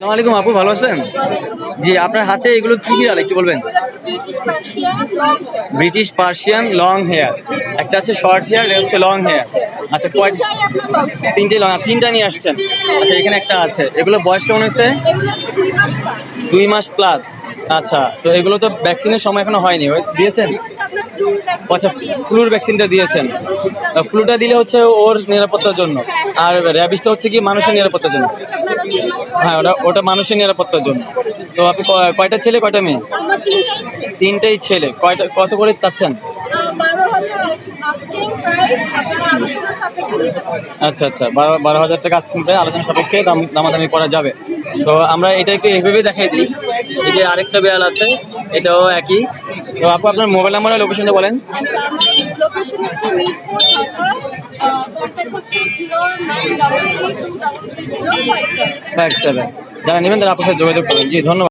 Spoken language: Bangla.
আসসালামু আলাইকুম আপু, ভালো আছেন? জি, আপনার হাতে এগুলো কি বিড়াল একটু বলবেন? ব্রিটিশ পার্সিয়ান লং হেয়ার একটা আছে শর্ট হেয়ার হচ্ছে লং হেয়ার আচ্ছা কয় তিনটে লং তিনটা নিয়ে আসছেন। আচ্ছা এখানে একটা আছে। এগুলো বয়স কেমন হয়েছে? দুই মাস প্লাস আচ্ছা তো এগুলো তো ভ্যাকসিনের সময় এখনও হয়নি। দিয়েছেন? আচ্ছা ফ্লুর ভ্যাকসিনটা দিয়েছেন। ফ্লুটা দিলে হচ্ছে ওর নিরাপত্তার জন্য। আর র্যাবিসটা হচ্ছে কি মানুষের নিরাপত্তার জন্য। হ্যাঁ ওটা ওটা মানুষের নিরাপত্তার জন্য। তো আপনি কয়টা ছেলে, কয়টা মেয়ে? তিনটাই ছেলে। কয়টা, কত করে চাচ্ছেন? আচ্ছা আচ্ছা বারো বারো হাজার টাকা আজকে আলোচনা সাপেক্ষে দাম, দামাদামি করা যাবে। তো আমরা এটা একটু এইভাবেই দেখাই দিই। এই যে আরেকটা বিড়াল আছে এটাও একই। তো আপু আপনার মোবাইল নাম্বার আর লোকেশনটা বলেন। লোকেশন হচ্ছে মিরপুর কন্ট্যাক্ট হচ্ছে যারা নেবেন তারা আপনার সাথে যোগাযোগ করেন। জি ধন্যবাদ।